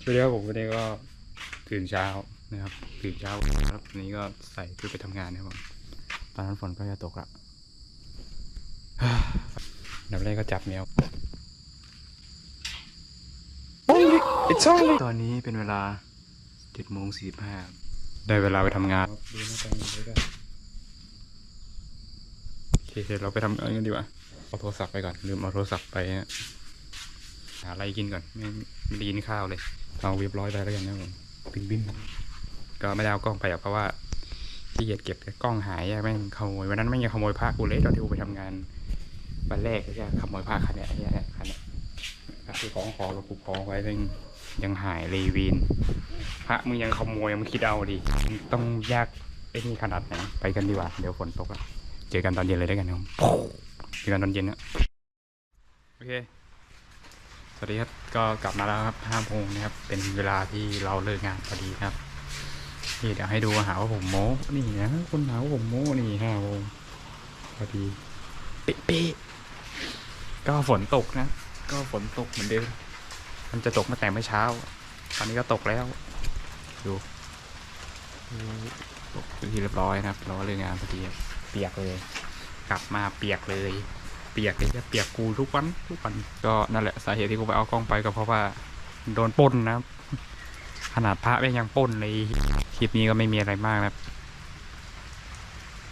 สวัสดีครับผมวันนี้ก็ตื่นเช้านะครับตื่นเช้าครับวันนี้ก็ใส่เพื่อไปทำงานนะครับผมตอนนั้นฝนก็จะตกละอันดับแรกก็จับแมว It's only ตอนนี้เป็นเวลาเจ็ดโมงสี่ห้าได้เวลาไปทำงานดูหน้าตาเลยก็โอเคเดี๋ยวเราไปทำงานกันดีกว่าเอาโทรศัพท์ไปก่อนลืมเอาโทรศัพท์ไปฮะหาอะไรกินก่อนไม่ไม่ได้กินข้าวเลย เอาเรียบร้อยไปแล้วกันนะครับผมบินบินก็ไม่ได้เอากล้องไปหรอกเพราะว่าที่เหยียดเก็บกล้องหายอะแม่งขโมยวันนั้นแม่งยังขโมยผ้ากูเลยตอนที่กูไปทำงานวันแรกใช่ขโมยผ้าคันเนี้ยไอ้เนี่ยคันเนี้ยคือของของเรากูกองไว้ซึ่งยังหายเลยวีนพระมึงยังขโมยมึงคิดเอาดิมึงต้องยากไอ้นี่ขนาดไหนไปกันดีกว่าเดี๋ยวฝนตกอะเจอกันตอนเย็นเลยได้กันครับเจอกันตอนเย็นนะโอเค สวัสดีครับก็กลับมาแล้วครับห้าโมงนะครับ เป็นเวลาที่เราเลิกงานพอดีครับนี่เดี๋ยวให้ดูหาว่าผมโม้นี่นะคนหาว่าผมโม้นี่ห้าโมงพอดีเป๊ะๆก็ฝนตกนะ ก็ฝนตกเหมือนเดิมมันจะตกมาแต่เมื่อเช้า ตอนนี้ก็ตกแล้ว ดูตกเป็นที่เรียบร้อยนะครับ เราก็เลิกงานพอดีครับเปียกเลย กลับมาเปียกเลยเปียกเลยจะเปียกกูทุกวันทุกวันก็นั่นแหละสาเหตุที่กูไปเอากล้องไปก็เพราะว่าโดนปล้นนะครับ ขนาดพระแม่งยังปล้นเลยคลิปนี้ก็ไม่มีอะไรมากนะครับ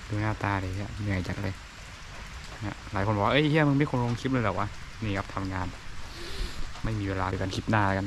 ดูหน้าตาเลยเหนื่อยจังเลยนะหลายคนบอกว่าเอ้ยเฮียมึงไม่ควรลงคลิปเลยเหรอวะนี่ครับทำงาน ไม่มีเวลาเจอกันคลิปหน้ากัน